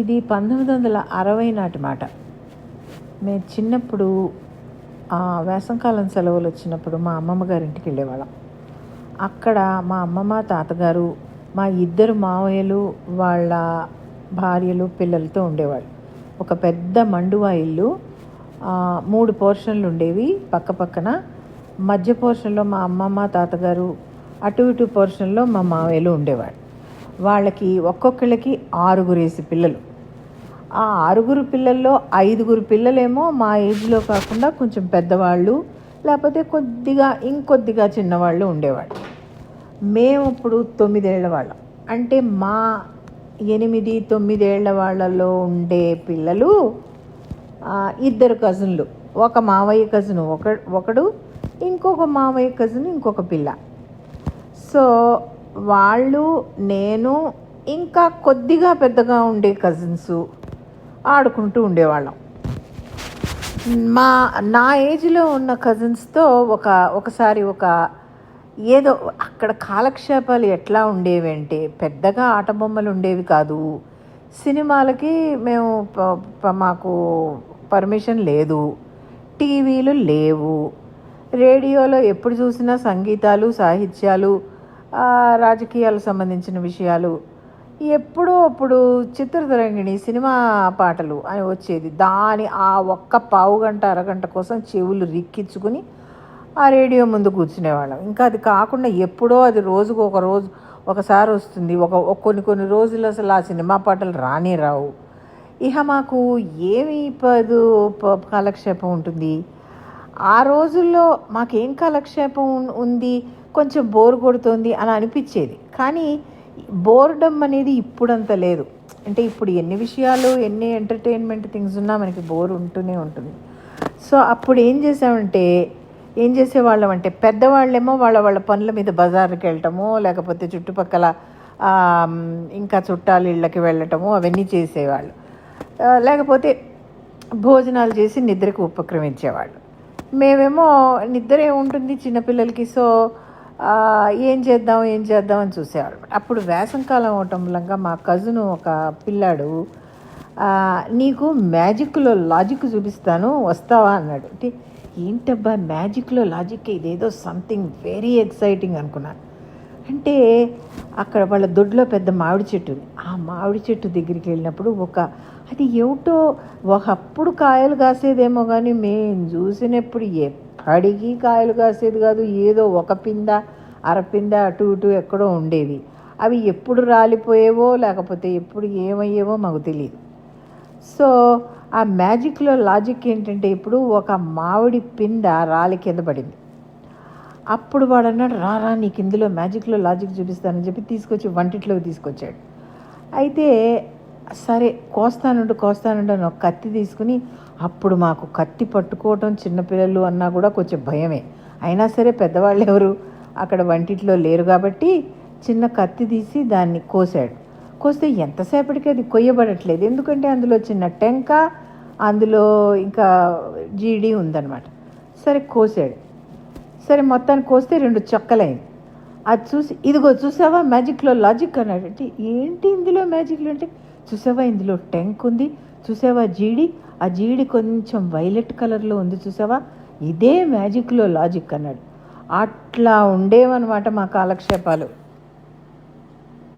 ఇది పంతొమ్మిది వందల అరవై నాటి మాట. మేము చిన్నప్పుడు ఆ, వేసంకాలం సెలవులు వచ్చినప్పుడు మా అమ్మమ్మ గారింటికి వెళ్ళేవాళ్ళం. అక్కడ మా అమ్మమ్మ తాతగారు మా ఇద్దరు మావయ్యలు వాళ్ళ భార్యలు పిల్లలతో ఉండేవాళ్ళు. ఒక పెద్ద మండువా ఇల్లు మూడు పోర్షన్లు ఉండేవి పక్క పక్కన. మధ్య పోర్షన్లో మా అమ్మమ్మ తాతగారు అటు ఇటు పోర్షన్లో మా మావయ్యలు ఉండేవాళ్ళు. వాళ్ళకి ఒక్కొక్కళ్ళకి ఆరుగురేసి పిల్లలు. ఆ ఆరుగురు పిల్లల్లో ఐదుగురు పిల్లలేమో మా ఏజ్లో కాకుండా కొంచెం పెద్దవాళ్ళు లేకపోతే కొద్దిగా ఇంకొద్దిగా చిన్నవాళ్ళు ఉండేవాళ్ళు. మేము ఇప్పుడు తొమ్మిదేళ్ళ వాళ్ళం. అంటే మా ఎనిమిది తొమ్మిదేళ్ళ వాళ్ళలో ఉండే పిల్లలు ఇద్దరు కజిన్లు. ఒక మావయ్య కజిన్ ఒక ఒకడు ఇంకొక మావయ్య కజిన్ ఇంకొక పిల్ల. సో వాళ్ళు నేను ఇంకా కొద్దిగా పెద్దగా ఉండే కజిన్స్ ఆడుకుంటూ ఉండేవాళ్ళం. మా నా ఏజ్లో ఉన్న కజిన్స్తో ఒక ఒకసారి ఒక ఏదో అక్కడ కాలక్షేపాలు ఎట్లా ఉండేవి అంటే పెద్దగా ఆట బొమ్మలు ఉండేవి కాదు. సినిమాలకి మేము ప- మాకు పర్మిషన్ లేదు. టీవీలు లేవు. రేడియోలో ఎప్పుడు చూసినా సంగీతాలు సాహిత్యాలు రాజకీయాలు రాజకీయాలకు సంబంధించిన విషయాలు ఎప్పుడో అప్పుడు చిత్రతరంగిణి సినిమా పాటలు అని వచ్చేది. దాని ఆ ఒక్క పావు గంట అరగంట కోసం చెవులు రిక్కించుకుని ఆ రేడియో ముందు కూర్చునేవాళ్ళం. ఇంకా అది కాకుండా ఎప్పుడో అది రోజుకు ఒక రోజు ఒకసారి వస్తుంది. ఒక కొన్ని కొన్ని రోజులు అసలు ఆ సినిమా పాటలు రానే రావు. ఇహ మాకు ఏమి పదు ప- కాలక్షేపం ఉంటుంది? ఆ రోజుల్లో మాకేం కాలక్షేపం ఉంది? కొంచెం బోర్ కొడుతుంది అని అనిపించేది. కానీ బోర్డమ్ అనేది ఇప్పుడంత లేదు. అంటే ఇప్పుడు ఎన్ని విషయాలు ఎన్ని ఎంటర్టైన్మెంట్ థింగ్స్ ఉన్నా మనకి బోర్ ఉంటూనే ఉంటుంది. సో అప్పుడు ఏం చేసామంటే ఏం చేసేవాళ్ళం అంటే పెద్దవాళ్ళేమో వాళ్ళ వాళ్ళ పనుల మీద బజార్కి వెళ్ళటము లేకపోతే చుట్టుపక్కల ఇంకా చుట్టాలు ఇళ్ళకి వెళ్ళటము అవన్నీ చేసేవాళ్ళు. లేకపోతే భోజనాలు చేసి నిద్రకు ఉపక్రమించేవాళ్ళు. మేమేమో నిద్ర ఉంటుంది చిన్నపిల్లలకి సో ఏం చేద్దాం ఏం చేద్దాం అని చూసేవాళ్ళు అప్పుడు వేసంకాలం అవటం వల్ల మా కజిన్ ఒక పిల్లాడు నీకు మ్యాజిక్లో లాజిక్ చూపిస్తాను వస్తావా అన్నాడు. అంటే ఏంటబ్బా మ్యాజిక్లో లాజిక్? ఇదేదో సంథింగ్ వెరీ ఎక్సైటింగ్ అనుకున్నాను అంటే అక్కడ వాళ్ళ దొడ్లో పెద్ద మామిడి చెట్టు ఉంది. ఆ మామిడి చెట్టు దగ్గరికి వెళ్ళినప్పుడు ఒక అది ఏమిటో ఒకప్పుడు కాయలు కాసేదేమో కానీ మేము చూసినప్పుడు అడిగి కాయలు కాసేది కాదు ఏదో ఒక పింద అరపింద అటు ఇటు ఎక్కడో ఉండేవి. అవి ఎప్పుడు రాలిపోయేవో లేకపోతే ఎప్పుడు ఏమయ్యేవో మాకు తెలియదు సో ఆ మ్యాజిక్లో లాజిక్ ఏంటంటే ఇప్పుడు ఒక మామిడి పింద రాలి కింద పడింది. అప్పుడు వాడు అన్నాడు రా రా నీకు ఇందులో మ్యాజిక్లో లాజిక్ చూపిస్తానని చెప్పి తీసుకొచ్చి వంటిట్లోకి తీసుకొచ్చాడు. అయితే సరే కోస్తానుండు కోస్తానుండు అని ఒక కత్తి తీసుకుని అప్పుడు మాకు కత్తి పట్టుకోవటం చిన్నపిల్లలు అన్నా కూడా కొంచెం భయమే. అయినా సరే పెద్దవాళ్ళు ఎవరు? అక్కడ వంటిట్లో లేరు కాబట్టి చిన్న కత్తి తీసి దాన్ని కోసాడు. కోస్తే ఎంతసేపటికి అది కొయ్యబడట్లేదు. ఎందుకంటే అందులో చిన్న టెంక అందులో ఇంకా జీడి ఉందన్నమాట. సరే కోసాడు. సరే మొత్తాన్ని కోస్తే రెండు చొక్కలైంది. అది చూసి ఇదిగో చూసావా? మ్యాజిక్లో లాజిక్ అన్నాడు అంటే ఏంటి ఇందులో మ్యాజిక్లో అంటే చూసావా ఇందులో టెంక్ ఉంది చూసావా జీడి? ఆ జీడి కొంచెం వైలెట్ కలర్లో ఉంది చూసావా? ఇదే మ్యాజిక్లో లాజిక్ అన్నాడు. అట్లా ఉండేవన్నమాట మా కాలక్షేపాలు.